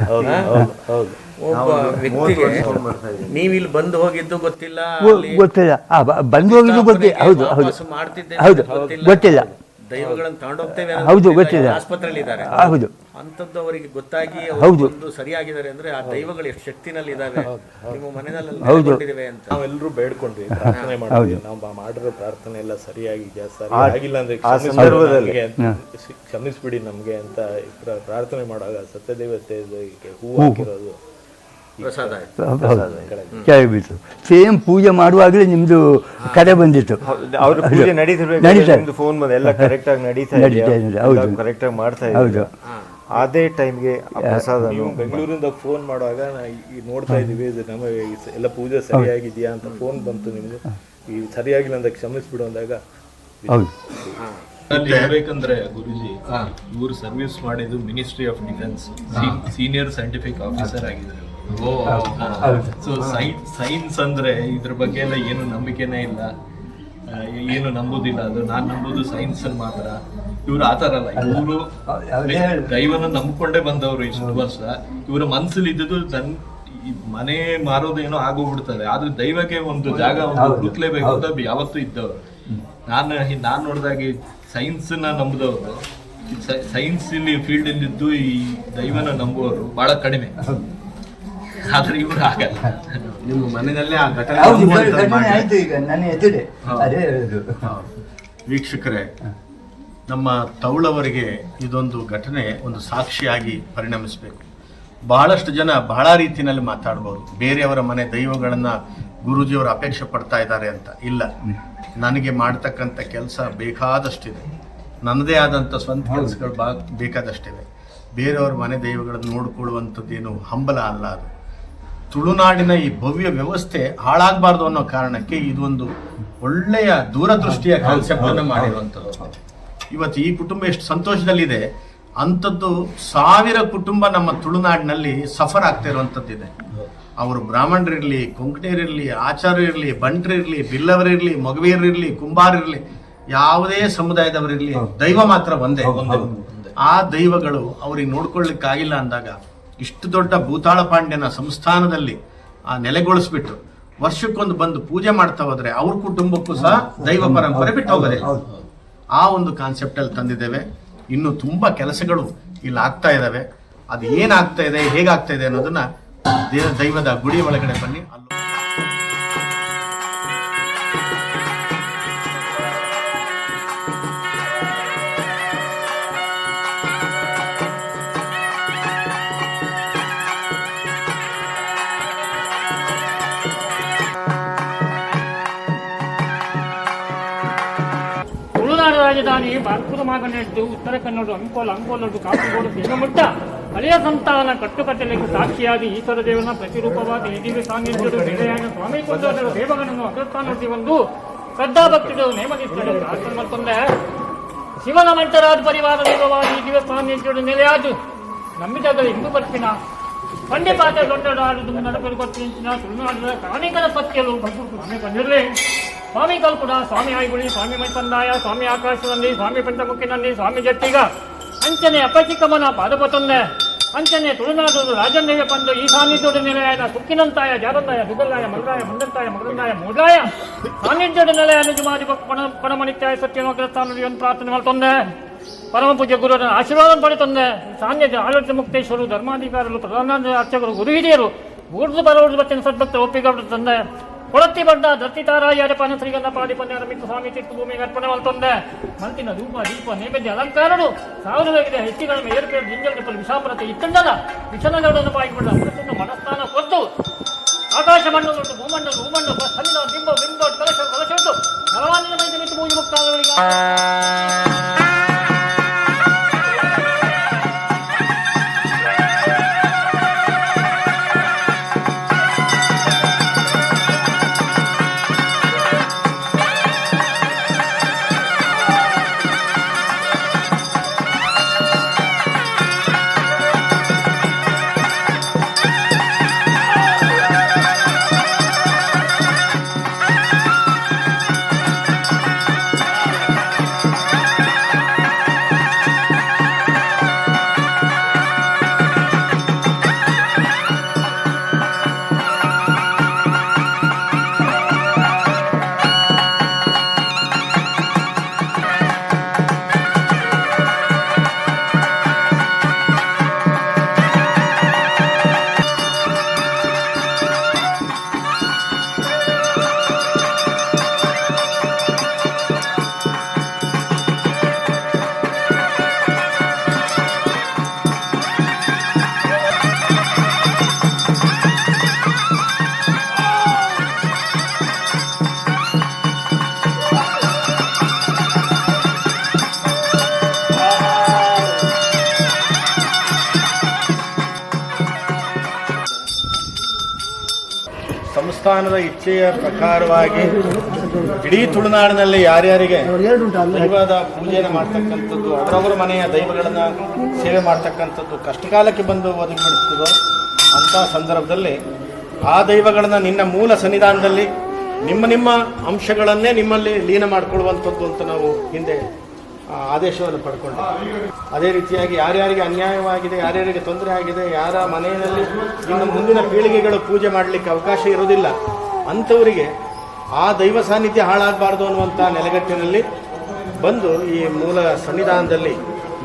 ಹೌದು ಹೌದು ಹೌದು ಒಬ್ಬ ವ್ಯಕ್ತಿಗೆ ನೀವಿಲ್ಲಿ ಬಂದು ಹೋಗಿದ್ದು ಗೊತ್ತಿಲ್ಲ ಗೊತ್ತಿಲ್ಲ. ಆ, ಬ- ಬಂದು ಹೋಗಿದ್ದು ಗೊತ್ತಿ ಹೌದು ಹೌದು. ಮಾಡ್ತಿದ್ದೆ ಹೌದು ಗೊತ್ತಿಲ್ಲ. ದೈವಗಳನ್ನು ತಗೊಂಡೋಗ್ತೇವೆ ಹೌದು. ಗೊತ್ತಿಲ್ಲ. ಆಸ್ಪತ್ರೆಯಲ್ಲಿ ಇದ್ದಾರೆ ಹೌದು ಅಂತದ್ದು ಅವರಿಗೆ ಗೊತ್ತಾಗಿ ಅವ್ರು ಹೌದು. ಸರಿಯಾಗಿದ್ದಾರೆ ಅಂದ್ರೆ ಆ ದೈವಗಳು ಎಷ್ಟು ಶಕ್ತಿನಲ್ಲಿ ಇದ್ದಾವೆ ನಿಮ್ಮ ಮನೆಯಲ್ಲಿ ಹೌದು. ಅಂತ ನಾವೆಲ್ಲರೂ ಬೇಡ್ಕೊಂಡ್ವಿ ಪ್ರಾರ್ಥನೆ ಮಾಡಿದ್ವಿ ನಾವು ಮಾಡಿರೋ ಪ್ರಾರ್ಥನೆ ಎಲ್ಲ ಸರಿಯಾಗಿ ಸರಿ ಆಗಿಲ್ಲ ಅಂದ್ರೆ ಆ ಸಂದರ್ಭದಲ್ಲಿ. ನಮ್ಗೆ ಅಂತ ಕ್ಷಮಿಸ್ಬಿಡಿ ನಮಗೆ ಅಂತ ಪ್ರ- ಪ್ರಾರ್ಥನೆ ಮಾಡುವಾಗ ಸತ್ಯದೇವತೆ ಹೂ ಹಾಕಿರೋದು ಕೆಳಗೆ ಬೀಳ್ತು ಸೇಮ್ ಪೂಜೆ ಮಾಡುವಾಗಲೇ ನಿಮ್ಮದು ಕರೆ ಬಂದಿತ್ತು. ಹೌದು. ಅದೇ ಟೈಮ್ಗೆ ಬೆಂಗಳೂರಿಂದ ಫೋನ್ ಮಾಡುವಾಗ ನೋಡ್ತಾ ಇದೀವಿ ಇದು ನಮ್ಮ ಎಲ್ಲ ಪೂಜೆ ಸರಿಯಾಗಿದೆಯಾ ಅಂತ ಫೋನ್ ಬಂತು ನಿಮ್ದು ಈ ಸರಿಯಾಗಿಲ್ಲ ಅಂತ ಕ್ಷಮಿಸ್ಬಿಡು ಅಂದಾಗ ಹೌದು. ಅಲ್ಲಿ ಹೇಳ್ಬೇಕಂದ್ರೆ ಗುರುಜಿ ಇವರು ಸರ್ವಿಸ್ ಮಾಡಿದ್ದು ministry of defence senior scientific officer ಆಗಿದ್ದಾರೆ. ಸೊ ಸೈನ್ಸ್ ಅಂದ್ರೆ ಇದ್ರ ಬಗ್ಗೆ ಎಲ್ಲ ಏನು ನಂಬಿಕೆನೇ ಇಲ್ಲ. ಏನು ನಂಬುದಿಲ್ಲ. ಅದು ನಾನ್ ನಂಬುದು ಸೈನ್ಸ್ ಮಾತ್ರ. ಇವ್ರು ಆತರ ಅಲ್ಲ. ಇವರು ದೈವನ ನಂಬ್ಕೊಂಡೇ ಬಂದವರು ಇಷ್ಟು ವರ್ಷ. ಇವರ ಮನ್ಸಲ್ಲಿ ತನ್ನ ಮನೆ ಮಾರೋದು ಮಾರೋದೇನೋ ಆಗೋಗ್ಬಿಡ್ತದೆ ಆದ್ರೆ ದೈವಕ್ಕೆ ಒಂದು ಜಾಗ ಒಂದು ಹುಡುಕ್ಲೇಬೇಕು ಅಂತ ಯಾವತ್ತೂ ಇದ್ದವರು. ನಾನು ನಾನ್ ನೋಡಿದಾಗೆ ಸೈನ್ಸ್ನ ನಂಬುದವರು. ಸೈನ್ಸ್ ಇಲ್ಲಿ ಫೀಲ್ಡ್ ಇದ್ದು ಈ ದೈವನ ನಂಬುವವರು ಬಹಳ ಕಡಿಮೆ. ಆದ್ರೆ ಇವ್ರು ಆಗಲ್ಲ. ನಿಮ್ಮ ಮನೆಯಲ್ಲೇ ಆ ಘಟನೆ ಹೌದು ನಂಬುವಂಥದ್ದು ಘಟನೆ ಮಾಡಿ. ಆಯ್ತು ಈಗ ನನ್ನ ಎದುರೇ ಹೌದು. ಅದೇ ಹೇಳುದು. ವೀಕ್ಷಕರೇ ನಮ್ಮ ತೌಳವರಿಗೆ ಇದೊಂದು ಘಟನೆ ಒಂದು ಸಾಕ್ಷಿಯಾಗಿ ಪರಿಣಮಿಸಬೇಕು. ಬಹಳಷ್ಟು ಜನ ಬಹಳ ರೀತಿಯಲ್ಲಿ ಮಾತಾಡ್ಬೋದು. ಬೇರೆಯವರ ಮನೆ ದೈವಗಳನ್ನು ಗುರೂಜಿಯವರು ಅಪೇಕ್ಷೆ ಪಡ್ತಾ ಇದ್ದಾರೆ ಅಂತ. ಇಲ್ಲ. ನನಗೆ ಮಾಡ್ತಕ್ಕಂಥ ಕೆಲಸ ಬೇಕಾದಷ್ಟಿದೆ. ನನ್ನದೇ ಆದಂಥ ಸ್ವಂತ ಕೆಲಸಗಳು ಬಾ ಬೇಕಾದಷ್ಟಿವೆ ಬೇರೆಯವ್ರ ಮನೆ ದೈವಗಳನ್ನು ನೋಡಿಕೊಳ್ಳುವಂಥದ್ದೇನು ಹಂಬಲ ಅಲ್ಲ ಅದು. ತುಳುನಾಡಿನ ಈ ಭವ್ಯ ವ್ಯವಸ್ಥೆ ಹಾಳಾಗಬಾರ್ದು ಅನ್ನೋ ಕಾರಣಕ್ಕೆ ಇದೊಂದು ಒಳ್ಳೆಯ ದೂರದೃಷ್ಟಿಯ ಕಾನ್ಸೆಪ್ಟ್ ಅನ್ನು ಮಾಡಿರುವಂಥದ್ದು. ಇವತ್ತು ಈ ಕುಟುಂಬ ಎಷ್ಟು ಸಂತೋಷದಲ್ಲಿದೆ. ಅಂಥದ್ದು ಸಾವಿರ ಕುಟುಂಬ ನಮ್ಮ ತುಳುನಾಡಿನಲ್ಲಿ ಸಫರ್ ಆಗ್ತಾ ಇರುವಂಥದ್ದಿದೆ. ಅವರು ಬ್ರಾಹ್ಮಣರಿರಲಿ ಕೊಂಕಣಿಯರಿರಲಿ ಆಚಾರ್ಯರಿರಲಿ ಬಂಟ್ರಿರಲಿ ಬಿಲ್ಲವರಿರಲಿ ಕುಂಬಾರ ಕುಂಬಾರಿರಲಿ ಯಾವುದೇ ಸಮುದಾಯದವರಿರಲಿ ದೈವ ಮಾತ್ರ ಒಂದೇ. ಒಂದೇ ಆ ದೈವಗಳು ಅವ್ರಿಗೆ ನೋಡ್ಕೊಳ್ಳಿಕ್ಕಾಗಿಲ್ಲ ಅಂದಾಗ ಇಷ್ಟು ದೊಡ್ಡ ಭೂತಾಳ ಪಾಂಡ್ಯನ ಸಂಸ್ಥಾನದಲ್ಲಿ ಆ ನೆಲೆಗೊಳಿಸ್ಬಿಟ್ಟು ವರ್ಷಕ್ಕೊಂದು ಬಂದು ಪೂಜೆ ಮಾಡ್ತಾ ಹೋದ್ರೆ ಅವ್ರ ಕುಟುಂಬಕ್ಕೂ ಸಹ ದೈವ ಪರಂಪರೆ ಬಿಟ್ಟು ಹೋಗೋದಿಲ್ಲ. ಆ ಒಂದು ಕಾನ್ಸೆಪ್ಟ್ ಅಲ್ಲಿ ತಂದಿದ್ದೇವೆ. ಇನ್ನು ತುಂಬಾ ಕೆಲಸಗಳು ಇಲ್ಲಿ ಆಗ್ತಾ ಇದಾವೆ ಅದು ಏನಾಗ್ತಾ ಇದೆ, ಹೇಗಾಗ್ತಾ ಇದೆ ಅನ್ನೋದನ್ನ ದೈವದ ಗುಡಿ ಒಳಗಡೆ ಬನ್ನಿ. ರಾಜಧಾನಿ ಮಾಗನೆಟ್ಟು ಉತ್ತರ ಕನ್ನಡ, ಅಂಕೋಲ, ಅಂಕೋಲದ್ದು ಕಾಸರಗೋಡು ದೇವಮಟ್ಟ. ಹಳೆಯ ಸಂತಾನ ಕಟ್ಟುಕಟ್ಟಲೆಗೆ ಸಾಕ್ಷಿಯಾದ ಈಶ್ವರ ದೇವನ ಪ್ರತಿರೂಪವಾದ ಈ ದಿವ್ಯ ಸಾನ್ನಿಧ್ಯದ ಸ್ವಾಮಿ ಕುಂದರ ದೇವಗಳನ್ನು ಒಂದು ಶ್ರದ್ಧಾಭಕ್ತಿಗಳು ಪ್ರಾರ್ಥನೆ ಮಾಡ್ಕೊಂಡೆ ಶಿವನ ಮಂಟರಾದ ಪರಿವಾರ ದೈವವಾದ ಈ ದಿವ್ಯ ಸಾನ್ನಿಧ್ಯದ ನೆಲೆಯಾದು ನಂಬಿದಗಳ ಹಿಂದೂ ಪಕ್ಷಿನ ಪಂಡೆ ಪಾತ್ರ ದೊಡ್ಡ ನಡಪಲು ಗೊತ್ತಿನ ತುಳುನಾಡಿನ ಕಾಣಿಕರ ಬಂದಿರಲಿ. ಸ್ವಾಮಿಗಳು ಕೂಡ ಸ್ವಾಮಿ ಆಯ್ಗುಳಿ ಸ್ವಾಮಿ ಮೈಸಂದಾಯ, ಸ್ವಾಮಿ ಆಕಾಶದಲ್ಲಿ ಸ್ವಾಮಿ ಪಂಚಮುಖಿನಲ್ಲಿ ಸ್ವಾಮಿ ಜಟ್ಟಿಗ. ಅಂಚನೆ ಅಪಚಿಕ್ಕಮ್ಮನ ಪಾದಪತೊಂದೆ ಅಂಚನೆ ತುಳುನಾಡು ರಾಜನೇಯ ಪಂದು ಈ ಸಾನ್ನಿಧ್ಯದ ನಿಲಯನ ಸುಕ್ಕಿನಂತಾಯ ಜಾರಂದಾಯ ದುಗಲ್ಲಾಯ ಮಲ್ಲಾಯ ಮುಂದಂತಾಯ ಮಗರಂದಾಯ ಮೂಲಾಯ ಸಾನ್ನಿಧ್ಯದ ನಿಲಯ ನಿಜಮಾದಿ ಪಣ ಪಣಮಣಿತ್ಯಾಯ ಸತ್ಯಮಗ್ರಸ್ಥಾನದಲ್ಲಿ ಒಂದು ಪ್ರಾರ್ಥನೆ ಮಾಡ್ತೊಂದೆ ಪರಮ ಪೂಜ್ಯ ಗುರುವರ ಆಶೀರ್ವಾದ ಪಡೆತಂದೆ ಸಾನ್ನಿಧ್ಯ ಆಡಳಿತ ಮುಕ್ತೇಶ್ವರು, ಧರ್ಮಾಧಿಕಾರಿಗಳು ಪ್ರಧಾನ ಅರ್ಚಕರು ಗುರು ಹಿರಿಯರು ಊರ್ದು ಬರೋದು ಬಚ್ಚಿನ ಸದ್ಭಕ್ತ ಒಪ್ಪಿಗೆ ತಂದೆ ಕೊಳತ್ತಿ ಬಂದ ದತ್ತಿತಾರಾಯ ಅರಪನ ಶ್ರೀಗಂಧ ಪಾದಿಪನ್ಯ ರಮಿತ ಸ್ವಾಮಿ ತೀರ್ಥ ಭೂಮಿಗೆ ಅರ್ಪಣೆ ಮಾಡ್ತಂದೆ ಮಂತಿನ ಧೂಪ, ದೀಪ, ನೈವೇದ್ಯ, ಅಲಂಕಾರಗಳು ಸಾವಿರವಾಗಿದೆ ಹೆಚ್ಚಿನ ಏರ್ಪೇರು, ಜಿಂಜಲ್ ಟಿಪ್ಪಲ್ ವಿಷಾಪರತೆ ಇತ್ತಂಡಲ್ಲ ವಿಷಣಗಳನ್ನು ಪಾಯಿಕೊಂಡ ಅಮೃತನ ಮನಸ್ಥಾನ ಕೊಟ್ಟು ಆಕಾಶ ಮಂಡಲ ಭೂಮಂಡಲ ಭೂಮಂಡಲ ಸನ್ನಿಧ ಬಿಂಬ ಬಿಂಬ, ಕಲಶ ಕಲಶ ಉಂಟು ಭಗವಾನಿನ ಮೈದ ಪೂಜೆ ಮುಕ್ತಾದಗಳಿಗೆ ಇಚ್ಛೆಯ ಪ್ರಕಾರವಾಗಿ ಇಡೀ ತುಳುನಾಡಿನಲ್ಲಿ ಯಾರ್ಯಾರಿಗೆ ದೈವದ ಪೂಜೆಯನ್ನು ಮಾಡ್ತಕ್ಕಂಥದ್ದು ಅವರವರ ಮನೆಯ ದೈವಗಳನ್ನು ಸೇವೆ ಮಾಡ್ತಕ್ಕಂಥದ್ದು ಕಷ್ಟಕಾಲಕ್ಕೆ ಬಂದು ಒದಗಿಬಿಡ್ತದೋ ಅಂಥ ಸಂದರ್ಭದಲ್ಲಿ ಆ ದೈವಗಳನ್ನ ನಿನ್ನ ಮೂಲ ಸನ್ನಿಧಾನದಲ್ಲಿ ನಿಮ್ಮ ನಿಮ್ಮ ಅಂಶಗಳನ್ನೇ ನಿಮ್ಮಲ್ಲಿ ಲೀನ ಮಾಡಿಕೊಳ್ಳುವಂಥದ್ದು ಅಂತ ನಾವು ಹಿಂದೆ ಆದೇಶವನ್ನು ಪಡ್ಕೊಂಡು ಅದೇ ರೀತಿಯಾಗಿ ಯಾರ್ಯಾರಿಗೆ ಅನ್ಯಾಯವಾಗಿದೆ, ಯಾರ್ಯಾರಿಗೆ ತೊಂದರೆ ಆಗಿದೆ, ಯಾರ ಮನೆಯಲ್ಲಿ ಇನ್ನು ಮುಂದಿನ ಪೀಳಿಗೆಗಳು ಪೂಜೆ ಮಾಡಲಿಕ್ಕೆ ಅವಕಾಶ ಇರೋದಿಲ್ಲ ಅಂಥವರಿಗೆ ಆ ದೈವ ಸಾನ್ನಿಧ್ಯ ಹಾಳಾಗಬಾರ್ದು ಅನ್ನುವಂಥ ನೆಲೆಗಟ್ಟಿನಲ್ಲಿ ಬಂದು ಈ ಮೂಲ ಸನ್ನಿಧಾನದಲ್ಲಿ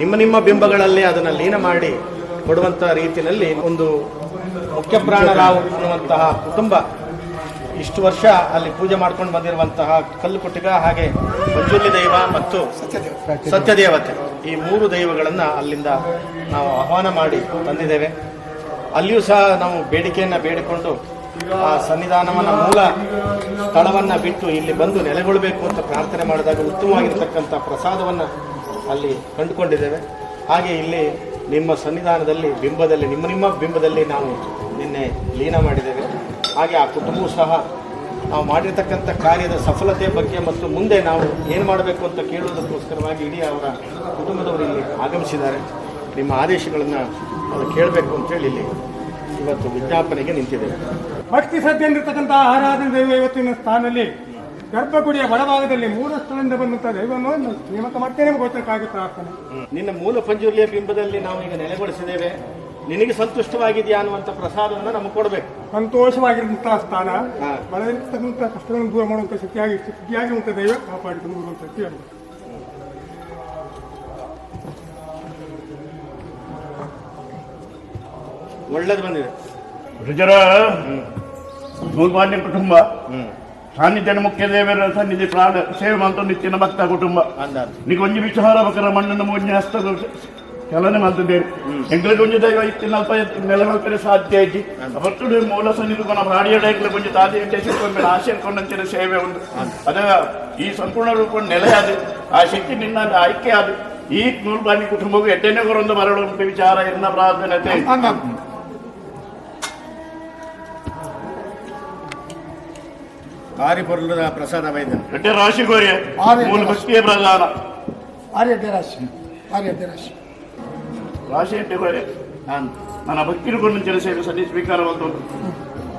ನಿಮ್ಮ ನಿಮ್ಮ ಬಿಂಬಗಳಲ್ಲಿ ಅದನ್ನು ಲೀನ ಮಾಡಿ ಕೊಡುವಂಥ ರೀತಿಯಲ್ಲಿ ಒಂದು ಮುಖ್ಯ ಪ್ರಾಣರಾವ್ ಅನ್ನುವಂತಹ ಕುಟುಂಬ ಇಷ್ಟು ವರ್ಷ ಅಲ್ಲಿ ಪೂಜೆ ಮಾಡ್ಕೊಂಡು ಬಂದಿರುವಂತಹ ಕಲ್ಲು ಕುಟ್ಟಿಗ ಹಾಗೆ ಮಂಜುಲಿ ದೈವ ಮತ್ತು ಸತ್ಯದೇವತೆ. ಈ ಮೂರು ದೈವಗಳನ್ನು ಅಲ್ಲಿಂದ ನಾವು ಆಹ್ವಾನ ಮಾಡಿ ತಂದಿದ್ದೇವೆ. ಅಲ್ಲಿಯೂ ಸಹ ನಾವು ಬೇಡಿಕೆಯನ್ನು ಬೇಡಿಕೊಂಡು ಆ ಸನ್ನಿಧಾನವನ್ನ ಮೂಲ ಸ್ಥಳವನ್ನ ಬಿಟ್ಟು ಇಲ್ಲಿ ಬಂದು ನೆಲೆಗೊಳ್ಳಬೇಕು ಅಂತ ಪ್ರಾರ್ಥನೆ ಮಾಡಿದಾಗ ಉತ್ತಮವಾಗಿರ್ತಕ್ಕಂಥ ಪ್ರಸಾದವನ್ನು ಅಲ್ಲಿ ಕಂಡುಕೊಂಡಿದ್ದೇವೆ. ಹಾಗೆ ಇಲ್ಲಿ ನಿಮ್ಮ ಸನ್ನಿಧಾನದಲ್ಲಿ, ಬಿಂಬದಲ್ಲಿ, ನಿಮ್ಮ ನಿಮ್ಮ ಬಿಂಬದಲ್ಲಿ ನಾವು ನಿನ್ನೆ ಲೀನ ಮಾಡಿದ್ದೇವೆ. ಹಾಗೆ ಆ ಕುಟುಂಬವೂ ಸಹ ನಾವು ಮಾಡಿರ್ತಕ್ಕಂಥ ಕಾರ್ಯದ ಸಫಲತೆ ಬಗ್ಗೆ ಮತ್ತು ಮುಂದೆ ನಾವು ಏನು ಮಾಡಬೇಕು ಅಂತ ಕೇಳುವುದಕ್ಕೋಸ್ಕರವಾಗಿ ಇಡೀ ಅವರ ಕುಟುಂಬದವರು ಇಲ್ಲಿ ಆಗಮಿಸಿದ್ದಾರೆ. ನಿಮ್ಮ ಆದೇಶಗಳನ್ನು ಕೇಳಬೇಕು ಅಂತೇಳಿ ಇಲ್ಲಿ ಇವತ್ತು ವಿಜ್ಞಾಪನೆಗೆ ನಿಂತಿದ್ದೇವೆ. ಭಕ್ತಿ ಶ್ರದ್ಧೆ ಎಂದಿರತಕ್ಕಂತಹ ಆರಾಧನೆ ದೈವ ಇವತ್ತಿನ ಸ್ಥಾನದಲ್ಲಿ ಗರ್ಭಗುಡಿಯ ಬಡಭಾಗದಲ್ಲಿ ಮೂಲ ಸ್ಥಳದಿಂದ ಬಂದಂತಹ ದೈವವನ್ನು ನೇಮಕ ಮಾಡ್ತೇನೆ ಗೋಚರಕ್ಕಾಗಿ ಪ್ರಾರ್ಥನೆ ನಿನ್ನ ಮೂಲ ಪಂಜುರ್ಲಿಯ ಬಿಂಬದಲ್ಲಿ ನಾವು ಈಗ ನೆಲೆಗೊಳಿಸಿದ್ದೇವೆ. ನಿನಗೆ ಸಂತುಷ್ಟವಾಗಿದೆಯಾ ಅನ್ನುವಂಥ ಪ್ರಸಾದವನ್ನು ನಮಗೆ ಕೊಡಬೇಕು. ಸಂತೋಷವಾಗಿರುವಂತಹ ಸ್ಥಾನ ಹಾ. ಬಳಲಿರ್ತಕ್ಕಂಥ ಕಷ್ಟಗಳನ್ನು ದೂರ ಮಾಡುವಂಥ ಶಕ್ತಿಯಾಗಿ ಶಕ್ತಿಯಾಗಿರುವಂಥ ದೈವ ಕಾಪಾಡಿಕೊಂಡು ಬರುವಂಥ ಶಕ್ತಿ ಅದು. ಒಳ್ಳೇದು ಬಂದಿದೆ. ರುಜರ ಸೂಲ್ಮಾನ್ಯ ಕುಟುಂಬ. ಸಾನ್ನಿಧ್ಯ ಮುಖ್ಯ ದೇವರ ಸನ್ನಿಧಿ ಪ್ರಾಣ ಸೇವೆ ಮಾಡ್ತು ನಿತ್ಯನ ಭಕ್ತ ಕುಟುಂಬ. ಒಂಜಿ ವಿಚಾರ ಬಕರ ಮಣ್ಣನ್ನು ಮೂಜಿ ಹಸ್ತ ಚಲನೆ ಮಾಡ್ತಿದ್ದೇವೆ ಎಂಗ್ಲಿಗೆ ಒಂದು ದೈವ ಇತ್ತಿನ ಅಲ್ಪ ನೆಲಮಲ್ಪರೆ ಸಾಧ್ಯ ಐತಿ? ಅವತ್ತು ಮೂಲ ಸನ್ನಿಧಿ ಕೊನ ಪ್ರಾಣಿಯ ಡೈಕ್ಲೆ ಒಂಜಿ ತಾದಿ ಆಶೆ ಕೊಂಡಂತಿನ ಸೇವೆ ಉಂಟು. ಅದ ಈ ಸಂಪೂರ್ಣ ರೂಪ ನೆಲೆಯಾದ ಆ ಶಕ್ತಿ ನಿನ್ನ ಆಯ್ಕೆ ಆದ ಈ ನೂಲ್ಬಾನಿ ಕುಟುಂಬವು ಎಡ್ಡೆನೇ ಕೊರೊಂದು ಬರಡುವಂತ ವಿಚಾರ ಎನ್ನ ಪ್ರಾರ್ಥನೆ ಭಾರಿ ಪೊರ್ಲದ ಪ್ರಸಾದ ವೈದ್ಯ ಎಡ್ಡೆ ರಾಶಿ ಗೋರಿಯ ಆರ್ಯ ಮೂಲ ಭಕ್ತಿಯ ಪ್ರಧಾನ. ಆರ್ಯ ರಾಶಿ ಆರ್ಯ ರಾಶಿ. ರಾಶಿ ಎಡ್ಡೆ ನಾನು ನನ್ನ ಭಕ್ತಿರುಕೊಂಡು ಜನ ಸೇವೆ ಸದ್ಯ ಸ್ವೀಕಾರ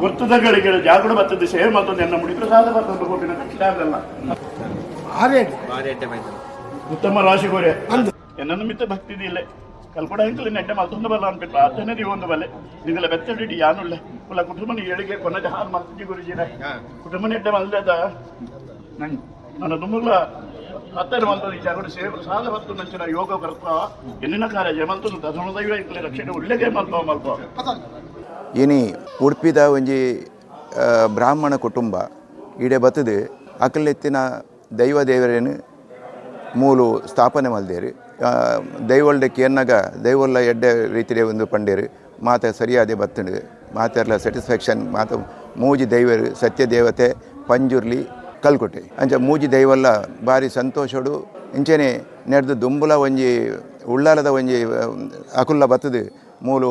ಗೊತ್ತದ ಗಳಿಗೆ ಜಾಗೃತ ಬರ್ತದೆ ಸೇವೆ ಮತ್ತೊಂದು ನನ್ನ ಮುಡಿ ಪ್ರಸಾದ ಬರ್ತದೆ ಕೊಟ್ಟಿನ ಆಗಲ್ಲ ಆರ್ಯ ಉತ್ತಮ ರಾಶಿ ಗೋರೆ ನನ್ನ ಮಿತ್ತ ಭಕ್ತಿ ಇಲ್ಲ. ಕಲ್ಪಡ ಇಂಕಲು ನೆಡ್ಡೆ ಮಲ್ತೊಂದು ಬಲ್ಲ ಅನ್ಬಿಟ್ಟು ಪ್ರಾರ್ಥನೆ ಒಂದು ಬಲೆ ನಿಂಗಲ ಬೆತ್ತಡಿ ಯಾನುಳ್ಳೆ ಕುಲ ಕುಟುಂಬನ ಏಳಿಗೆ ಕೊನೆ ಹಾಲು ಮಲ್ತಿ ಗುರುಜಿನ ಕುಟುಂಬ ನೆಡ್ಡೆ ಮಲ್ಲೆದ ನನ್ನ ತುಂಬಗಳ ಹತ್ತರ ಈ ಜಾಗೃತಿ ಸೇವೆ ಪ್ರಸಾದ ಮತ್ತು ನಂಚಿನ ಯೋಗ ಬರ್ತ ಎನ್ನಿನ ಕಾರ್ಯ ಮಲ್ತೊಂದು ದಸಣ ದೈವ ಇಂಕಲೆ ರಕ್ಷಣೆ ಉಳ್ಳೆಗೆ ಮಲ್ಪ ಮಲ್ಪ. ಇನಿ ಉಡುಪಿದ ಒಂಜಿ ಬ್ರಾಹ್ಮಣ ಕುಟುಂಬ ಈಡೆ ಬತ್ತದೆ ಅಕಲೆತ್ತಿನ ದೈವ ದೇವರೇನು ಮೂಲು ಸ್ಥಾಪನೆ ಮಲ್ದೇರು ದೈವಲ್ಡೆ ಕೇನ್ನಗ ದೈವಲ್ಲ ಎಡ್ಡೆ ರೀತಿಯ ಒಂದು ಪಂಡೇರು. ಮಾತ ಸರಿಯಾದೆ ಬತ್ತುಂಡು ಮಾತೆರ್ಲ ಸ್ಯಾಟಿಸ್ಫ್ಯಾಕ್ಷನ್ ಮಾತ ಮೂಜಿ ದೈವರು, ಸತ್ಯ ದೇವತೆ, ಪಂಜುರ್ಲಿ ಕಲ್ಕೊಟ್ಟೆ ಅಂಚ ಮೂಜಿ ದೈವಲ್ಲ ಭಾರಿ ಸಂತೋಷಡು ಇಂಚೆನೆ ನೆಡ್ದು ದುಂಬುಲ ಒಂಜಿ, ಉಳ್ಳಾಲದ ಒಂಜಿ ಅಕುಲ್ಲ ಬತ್ತದು ಮೂಲು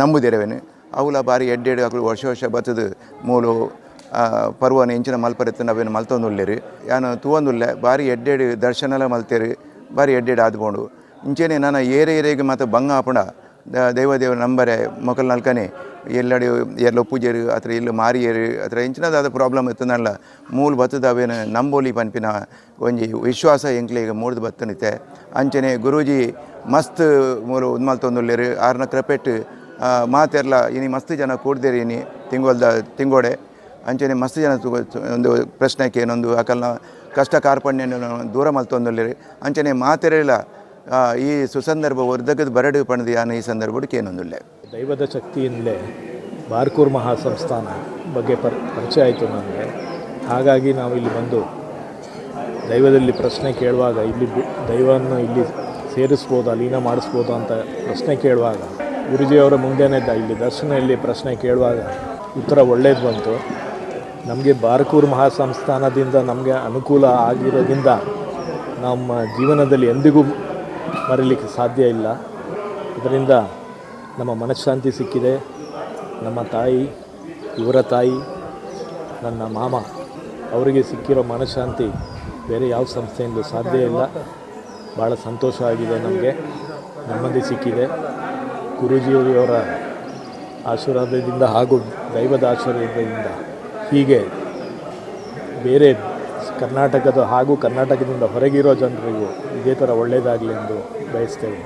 ನಂಬುದೆರವೆನು. ಅವುಲ ಬಾರಿ ಎಡ್ಡೆಡು ಅಕುಲು ವರ್ಷ ವರ್ಷ ಬತ್ತದು ಮೂಲು ಪರ್ವನ ಇಂಚಿನ ಮಲ್ಪರೆತ್ತು, ನಾವೇನು ಮಲ್ತೊಂದುಲ್ಲೇರು. ಯಾನು ತೂವೊಂದುಲ್ಲೆ ಬಾರಿ ಎಡ್ಡೆಡು ದರ್ಶನಲ ಮಲ್ತೇರಿ ಬಾರಿ ಎಡ್ಡೆಡು ಆದ್ಕೊಂಡು. ಇಂಚೆನೆ ನಾನು ಏರೆ ಏರೆಗೆ ಮಾತ್ರ ಬಂಗ ಆಪುಂಡ ದೇವ ದೈವದೇವ ನಂಬರೆ, ಮೊಕಲ್ ನಲ್ಕನೆ, ಎಲ್ಲಡೆ ಎಲ್ಲ ಪೂಜೆರು ಅತ್ರ ಇಲ್ಲಿ ಮಾರಿಯರು ಅಥವಾ ಇಂಚಿನದಾದ ಪ್ರಾಬ್ಲಮ್ ಇತ್ತನಲ್ಲ ಮೂಲ ಬತ್ತದ ಅವೇನು ನಂಬೋಲಿ ಪನ್ಪಿನ ಒಂಜಿ ವಿಶ್ವಾಸ ಎಂಕ್ಲೆಗೆ ಮೂಡ್ದು ಬತ್ತನಿತ್ತೆ. ಅಂಚನೆ ಗುರೂಜಿ ಮಸ್ತ್ ಮೂರು ಉದ್ಮಲ್ತೊಂದುಲ್ಲೇರು ಆರ್ನ ಕ್ರಪೆಟ್ ಮಾತೆರ್ಲ, ಇನಿ ಮಸ್ತ್ ಜನ ಕೂಡ್ದೇರಿ, ಇನಿ ತಿಂಗೋಲ್ದ, ತಿಂಗೋಡೆ. ಅಂಚನೆ ಮಸ್ತ್ ಜನ ಒಂದು ಪ್ರಶ್ನೆಗೆ ಏನೊಂದು ಅಕಲ್ನ ಕಷ್ಟ ಕಾರ್ಪಣ್ಯ ದೂರ ಮಲ್ತೊಂದುಲ್ಲೇರು. ಅಂಚನೆ ಮಾತಿರಲಿಲ್ಲ ಈ ಸುಸಂದರ್ಭ ವರ್ಧಕದ ಬರಡು ಪಣದು ಈ ಸಂದರ್ಭಕ್ಕೆ ಏನೊಂದುಲ್ಲೆ. ದೈವದ ಶಕ್ತಿಯಿಂದಲೇ ಬಾರ್ಕೂರ್ ಮಹಾಸಂಸ್ಥಾನ ಬಗ್ಗೆ ಪರ್, ಪರಿಚಯ ಆಯಿತು ನನಗೆ ಹಾಗಾಗಿ ನಾವು ಇಲ್ಲಿ ಬಂದು ದೈವದಲ್ಲಿ ಪ್ರಶ್ನೆ ಕೇಳುವಾಗ ಇಲ್ಲಿ ದೈವವನ್ನು ಇಲ್ಲಿ ಸೇರಿಸ್ಬೋದಾ, ಲೀನ ಮಾಡಿಸ್ಬೋದಾ ಅಂತ ಪ್ರಶ್ನೆ ಕೇಳುವಾಗ, ಗುರುಜಿಯವರ ಮುಂದೆನೇ ಇಲ್ಲಿ ದರ್ಶನ ಇಲ್ಲಿ ಪ್ರಶ್ನೆ ಕೇಳುವಾಗ ಉತ್ತರ ಒಳ್ಳೇದು ಬಂತು. ನಮಗೆ ಬಾರಕೂರು ಮಹಾಸಂಸ್ಥಾನದಿಂದ ನಮಗೆ ಅನುಕೂಲ ಆಗಿರೋದ್ರಿಂದ ನಮ್ಮ ಜೀವನದಲ್ಲಿ ಎಂದಿಗೂ ಮರೀಲಿಕ್ಕೆ ಸಾಧ್ಯ ಇಲ್ಲ. ಇದರಿಂದ ನಮ್ಮ ಮನಃಶಾಂತಿ ಸಿಕ್ಕಿದೆ. ನಮ್ಮ ತಾಯಿ, ಇವರ ತಾಯಿ, ನನ್ನ ಮಾಮ, ಅವರಿಗೆ ಸಿಕ್ಕಿರೋ ಮನಃಶಾಂತಿ ಬೇರೆ ಯಾವ ಸಂಸ್ಥೆಯಿಂದ ಸಾಧ್ಯ ಇಲ್ಲ. ಭಾಳ ಸಂತೋಷ ಆಗಿದೆ ನಮಗೆ. ನೆಮ್ಮದಿ ಸಿಕ್ಕಿದೆ. ಗುರೂಜಿಯವರ ಆಶೀರ್ವಾದದಿಂದ ಹಾಗೂ ದೈವದ ಆಶೀರ್ವಾದದಿಂದ ಹೀಗೆ ಬೇರೆ ಕರ್ನಾಟಕದ ಹಾಗೂ ಕರ್ನಾಟಕದಿಂದ ಹೊರಗಿರೋ ಜನರಿಗೂ ಇದೇ ಥರ ಒಳ್ಳೆಯದಾಗಲಿ ಎಂದು ಬಯಸ್ತೇವೆ.